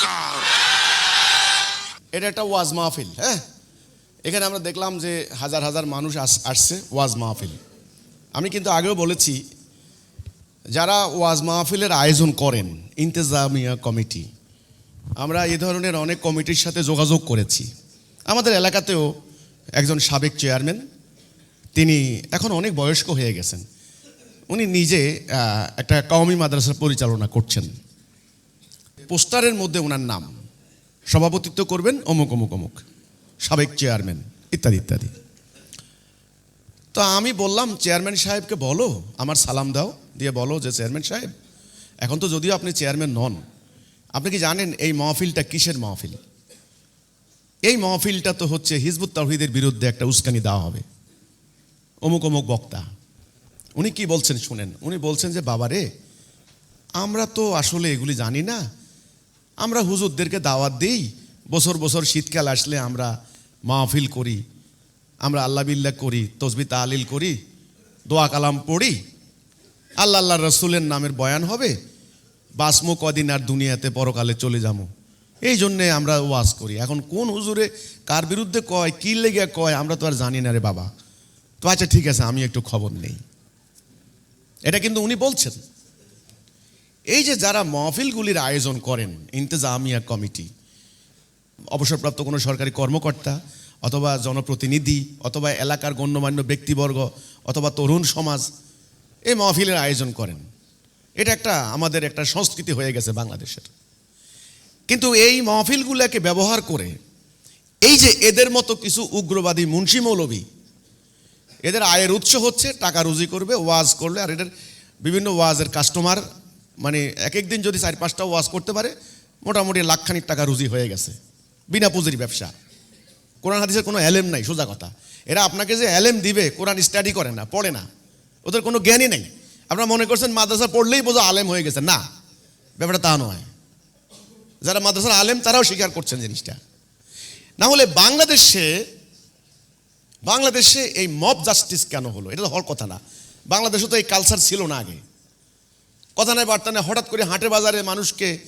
সরকার এটা একটা ওয়াজ মাহফিল হ্যাঁ? এখানে আমরা দেখলাম যে হাজার হাজার মানুষ আস- আসছে ওয়াজ মাহফিল। আমি কিন্তু আগেও বলেছি, যারা ওয়াজ মাহফিলের আয়োজন করেন, ইন্তেজামিয়া কমিটি, আমরা এ ধরনের অনেক কমিটির সাথে যোগাযোগ করেছি। আমাদের এলাকাতেও একজন সাবেক চেয়ারম্যান, তিনি এখন অনেক বয়স্ক হয়ে গেছেন। উনি নিজে একটা কওমি মাদ্রাসা পরিচালনা করছেন। পোস্টারের মধ্যে ওনার নাম। সভাপতিত্ব করবেন অমুক অমুক অমুক। সাবেক চেয়ারম্যান, ইত্যাদি ইত্যাদি। তো আমি বললাম, চেয়ারম্যান সাহেবকে বলো, আমার সালাম দাও। দিয়ে বলো যে, চেয়ারম্যান সাহেব, এখন তো যদিও আপনি চেয়ারম্যান নন, আপনি কি জানেন এই মহফিলটা কিসের মহফিল? এই মহফিলটা তো হচ্ছে হিজবুত তাহিদের বিরুদ্ধে একটা উস্কানি দেওয়া হবে। অমুক অমুক বক্তা, উনি কি বলছেন শুনেন। উনি বলছেন যে বাবা রে আমরা তো আসলে এগুলি জানি না আমরা হুজুরদেরকে দাওয়াত দিই, বছর বছর শীতকাল আসলে আমরা মাহফিল করি, আমরা আল্লাহ বিল্লাহ করি, তসবি তালিল করি, দোয়া কালাম পড়ি, আল্লাহ আল্লাহ রসুলের নামের বয়ান হবে, বাসমো কদিন আর দুনিয়াতে পরকালে চলে যাব। এই জন্যে আমরা ওয়াজ করি। এখন কোন হুজুরে কার বিরুদ্ধে কয়, কী লেগে কয়, আমরা তো আর জানি না রে বাবা। তো আচ্ছা ঠিক আছে, আমি একটু খবর নেই। এটা কিন্তু উনি বলছেন। এই যে যারা মহফিলগুলির আয়োজন করেন, ইন্তেজামিয়া কমিটি, অবসরপ্রাপ্ত কোনো সরকারি কর্মকর্তা, অথবা জনপ্রতিনিধি, অথবা এলাকার গণ্যমান্য ব্যক্তিবর্গ, অথবা তরুণ সমাজ, এই মহফিলের আয়োজন করেন। এটা একটা আমাদের একটা সংস্কৃতি হয়ে গেছে বাংলাদেশের। কিন্তু এই মহফিলগুলোকে ব্যবহার করে, এই যে এদের মতো কিছু উগ্রবাদী মুন্সি মৌলবী, এদের আয়ের উৎস হচ্ছে, টাকা রুজি করবে, ওয়াজ করলে আর এদের বিভিন্ন ওয়াজের কাস্টমার মানে এক এক দিন যদি চার পাঁচটা ওয়াজ করতে পারে, মোটামুটি লাখখানিক টাকা রুজি হয়ে গেছে, বিনা পুঁজির ব্যবসা। কোরআন হাদিসের কোনো অ্যালেম নাই, সোজা কথা। এরা আপনাকে যে অ্যালেম দিবে, কোরআন স্টাডি করে না, পড়ে না। ওদের কোনো জ্ঞানই নেই। আপনারা মনে করছেন মাদ্রাসা পড়লেই বোঝো আলেম হয়ে গেছে। না, ব্যাপারটা তা নয়। যারা মাদ্রাসার আলেম, তারাও স্বীকার করছেন জিনিসটা। না হলে বাংলাদেশে বাংলাদেশে এই মব জাস্টিস কেন হলো? এটা তো হওয়ার কথা না। বাংলাদেশে তো এই কালচার ছিল না আগে। কথা নাই, বার্তা নেই, হঠাৎ করে হাটে বাজারে মানুষকে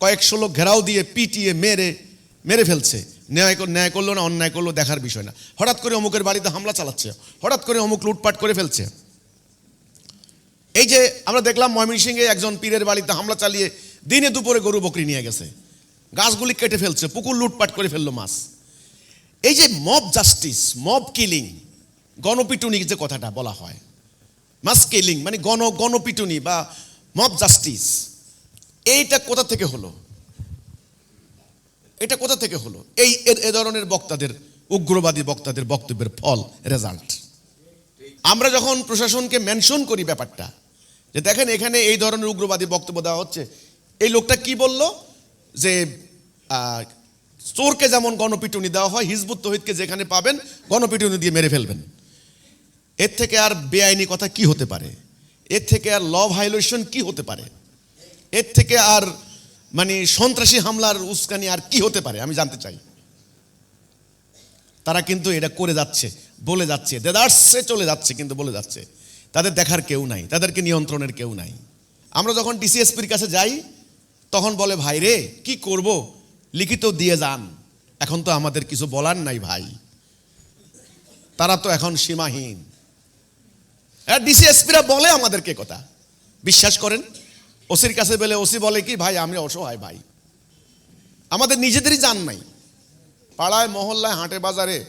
কয়েকশো লোক ঘেরাও দিয়ে পিটিয়ে মেরে মেরে ফেলছে। ন্যায় ন্যায় করল না, অন্যায় করল দেখার বিষয় না। হঠাৎ করে অমুকের বাড়িতে হামলা চালাচ্ছে। হঠাৎ করে অমুক লুটপাট করে ফেলছে। এই যে আমরা দেখলাম ময়মনসিংহে একজন পীরের বাড়িতে হামলা চালিয়ে দিনে দুপুরে গরু বকরি নিয়ে গেছে। গাছগুলি কেটে ফেলছে, পুকুর লুটপাট করে ফেলল মাছ। এই যে মব জাস্টিস মব কিলিং গণপিটুনি যে কথাটা বলা হয়। মাস কিলিং মানে গণ গণপিটুনি বা মব জাস্টিস এইটা কোথা থেকে হলো? এটা কোথা থেকে হলো? এই এ- ধরনের বক্তাদের, উগ্রবাদী বক্তাদের বক্তব্যের ফল রেজাল্ট আমরা যখন প্রশাসনকে মেনশন করি ব্যাপারটা, যে দেখেন এখানে এই ধরনের উগ্রবাদী বক্তব্য দেওয়া হচ্ছে, এই লোকটা কি বলল? যে চোরকে যেমন গণপিটুনি দেওয়া হয়, হিজবুত তহিদকে যেখানে পাবেন, গণপিটুনি দিয়ে মেরে ফেলবেন। এর থেকে আর বেআইনি কথা কি হতে পারে? এর থেকে আর ল ভায়োলেশন কি হতে পারে? এর থেকে আর মানে সন্ত্রাসী হামলার উস্কানি আর কি হতে পারে? আমি জানতে চাই। তারা কিন্তু এটা করে যাচ্ছে, বলে যাচ্ছে। দেদার্সে চলে যাচ্ছে, কিন্তু বলে যাচ্ছে। তাদের দেখার কেউ নাই, তাদেরকে নিয়ন্ত্রণের কেউ নাই। আমরা যখন ডিসিএসপির কাছে যাই, তখন বলে, ভাই রে, কি করব? লিখিত দিয়ে যান। এখন তো আমাদের কিছু বলার নাই ভাই। তারা তো এখন সীমাহীন। ডিসিএসপিরা বলে আমাদেরকে কথা। বিশ্বাস করেন, ওসির কাছে বলে, ওসি বলে কি, ভাই, আমি অসহায় ভাই। আমাদের নিজেদেরই জান নাই। পাড়ায়, মহল্লায় হাটে বাজারে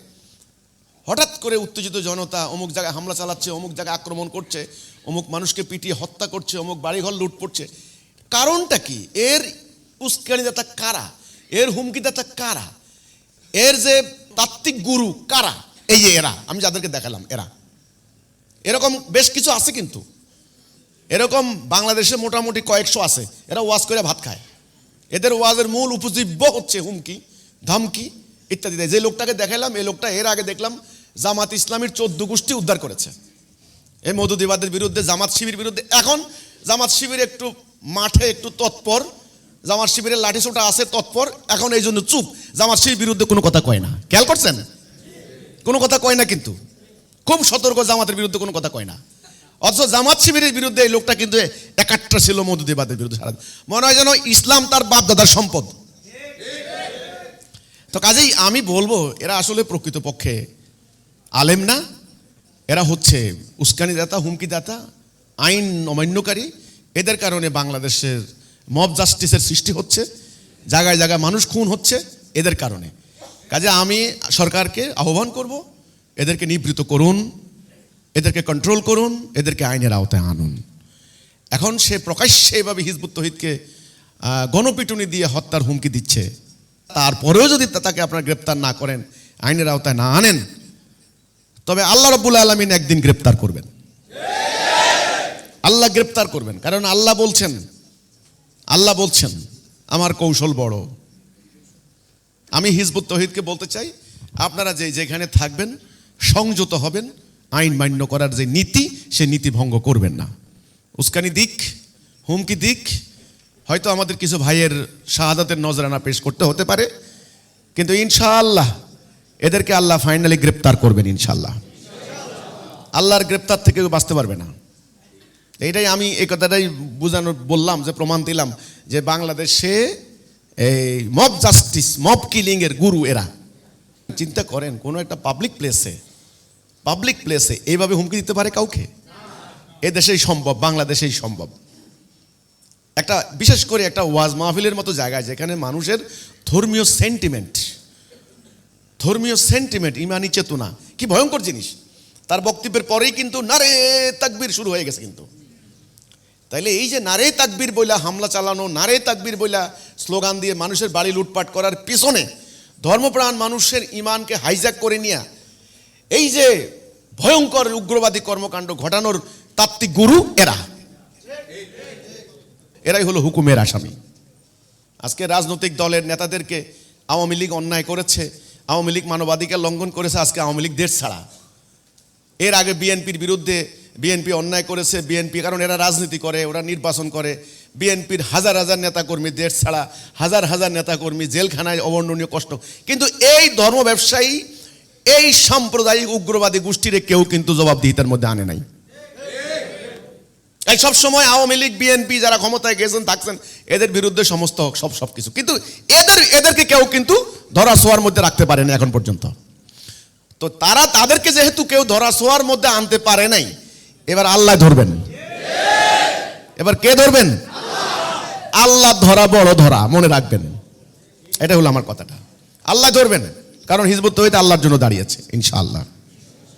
হঠাৎ করে উত্তেজিত জনতা অমুক জায়গায় হামলা চালাচ্ছে, অমুক জায়গায় আক্রমণ করছে, অমুক মানুষকে পিটিয়ে হত্যা করছে, অমুক বাড়িঘর লুট করছে। কারণটা কি? এর উস্কানিদাতা কারা? এর হুমকিদাতা কারা? এর যে তাত্ত্বিক গুরু কারা? এই যে এরা, আমি যাদেরকে দেখালাম, এরা। এরকম বেশ কিছু আছে কিন্তু। এরকম বাংলাদেশে মোটামুটি কয়েকশো আছে। এরা ওয়াজ করে ভাত খায়। এদের ওয়াজের মূল উপজীব্য হচ্ছে হুমকি, ধমকি ইত্যাদি। যে লোকটাকে দেখালাম এই লোকটা এর আগে দেখলাম জামাত ইসলামীর চোদ্দ গোষ্ঠী উদ্ধার করেছে। এই মধুদিবাদের বিরুদ্ধে, জামাত শিবির বিরুদ্ধে। এখন জামাত শিবির একটু মাঠে একটু তৎপর। জামাত শিবিরের লাঠিসোটা আছে, তৎপর। এখন এই জন্য চুপ। জামাত শিবির বিরুদ্ধে কোনো কথা কয় না। খেয়াল করছেন? কোনো কথা কয় না কিন্তু। খুব সতর্ক জামাতের বিরুদ্ধে কোনো কথা কয় না। অথচ জামাত শিবিরের বিরুদ্ধে এই লোকটা কিন্তু একাট্টা ছিল মধুদেবাদের বিরুদ্ধে সারা মনে হয় যেন ইসলাম তার বাপ দাদার সম্পদ। তো কাজেই আমি বলব, এরা আসলে প্রকৃতপক্ষে আলেম না, এরা হচ্ছে উস্কানিদাতা, হুমকিদাতা, আইন অমান্যকারী। এদের কারণে বাংলাদেশের মব জাস্টিসের সৃষ্টি হচ্ছে, জায়গায় জায়গায় মানুষ খুন হচ্ছে, এদের কারণে। কাজে আমি সরকারকে আহ্বান করব এদেরকে নিবৃত করুন, এদেরকে কন্ট্রোল করুন, এদেরকে আইনের আওতায় আনুন। এখন সে প্রকাশ্যে এভাবে হিজবুত তহিদকে গণপিটুনি দিয়ে হত্যার হুমকি দিচ্ছে, তারপরেও যদি তাকে আপনারা গ্রেপ্তার না করেন, আইনের আওতায় না আনেন, তবে আল্লাহ রব্বুল আলমিন একদিন গ্রেপ্তার করবেন। আল্লাহ গ্রেপ্তার করবেন, কারণ আল্লাহ বলছেন আল্লাহ বলছেন, আমার কৌশল বড়। আমি হিজবুত তহিদকে বলতে চাই, আপনারা যে যেখানে থাকবেন সংযত হবেন, আইন মান্য করার যে নীতি, সে নীতি ভঙ্গ করবেন না। উস্কানি দিক, হুমকি দিক, হয়তো আমাদের কিছু ভাইয়ের শাহাদাতের নজরানা পেশ করতে হতে পারে, কিন্তু ইনশাআল্লাহ এদেরকে আল্লাহ ফাইনালি গ্রেপ্তার করবেন ইনশাআল্লাহ। আল্লাহর গ্রেপ্তার থেকে বাঁচতে পারবে না। এইটাই আমি, এই কথাটাই বোঝানো বললাম যে প্রমাণ দিলাম যে বাংলাদেশে এই মব জাস্টিস মব কিলিং এর গুরু এরা। চিন্তা করেন, কোনো একটা পাবলিক প্লেসে পাবলিক প্লেসে এইভাবে হুমকি দিতে পারে কাউকে? এ দেশেই সম্ভব, বাংলাদেশেই সম্ভব। একটা বিশেষ করে একটা ওয়াজ মাহফিলের মতো জায়গায় যেখানে মানুষের ধর্মীয় সেন্টিমেন্ট ধর্মীয় সেন্টিমেন্ট ইমানি চেতনা, কি ভয়ঙ্কর জিনিস। তার বক্তব্যের পরেই কিন্তু নারে তাকবির শুরু হয়ে গেছে কিন্তু। তাইলে এই যে নারে তাকবির বইলা হামলা চালানো, নারে তাকবির বইলা স্লোগান দিয়ে মানুষের বাড়ি লুটপাট করার পিছনে ধর্মপ্রাণ মানুষের ইমানকে হাইজ্যাক করে নিয়া এই যে ভয়ঙ্কর উগ্রবাদী কর্মকাণ্ড ঘটানোর তাত্ত্বিক গুরু এরা। এরাই হলো হুকুমের আসামি। আজকে রাজনৈতিক দলের নেতাদেরকে আওয়ামী লীগ অন্যায় করেছে, আওয়ামী লীগ মানবাধিকার লঙ্ঘন করেছে, আজকে আওয়ামী লীগ দেশ ছাড়া। এর আগে বিএনপির বিরুদ্ধে বিএনপি অন্যায় করেছে, বিএনপি, কারণ এরা রাজনীতি করে, ওরা নির্বাচন করে। বিএনপির হাজার হাজার নেতাকর্মী দেশ ছাড়া, হাজার হাজার নেতাকর্মী জেলখানায় অবর্ণনীয় কষ্ট। কিন্তু এই ধর্ম ব্যবসায়ী এই সাম্প্রদায়িক উগ্রবাদী গোষ্ঠীর কেউ কিন্তু জবাবদিহিতার মধ্যে আনে নাই। এই সব সময় আওয়ামী লীগ, বিএনপি যারা ক্ষমতায় গেছেন, থাকছেন, এদের বিরুদ্ধে সমস্ত সব সব কিছু কিন্তু এদের, এদেরকে কেউ কিন্তু ধরা ছোঁয়ার মধ্যে রাখতে পারেনি এখন পর্যন্ত। তো তারা, তাদেরকে যেহেতু কেউ ধরা ছোঁয়ার মধ্যে আনতে পারে নাই, এবার আল্লাহ ধরবেন। এবার কে ধরবেন? আল্লাহ। ধরা বড় ধরা, মনে রাখবেন। এটা হলো আমার কথাটা। আল্লাহ ধরবেন। কারণ হিজবুত তহিদ আল্লাহর জন্য দাঁড়িয়েছে ইনশাআল্লাহ।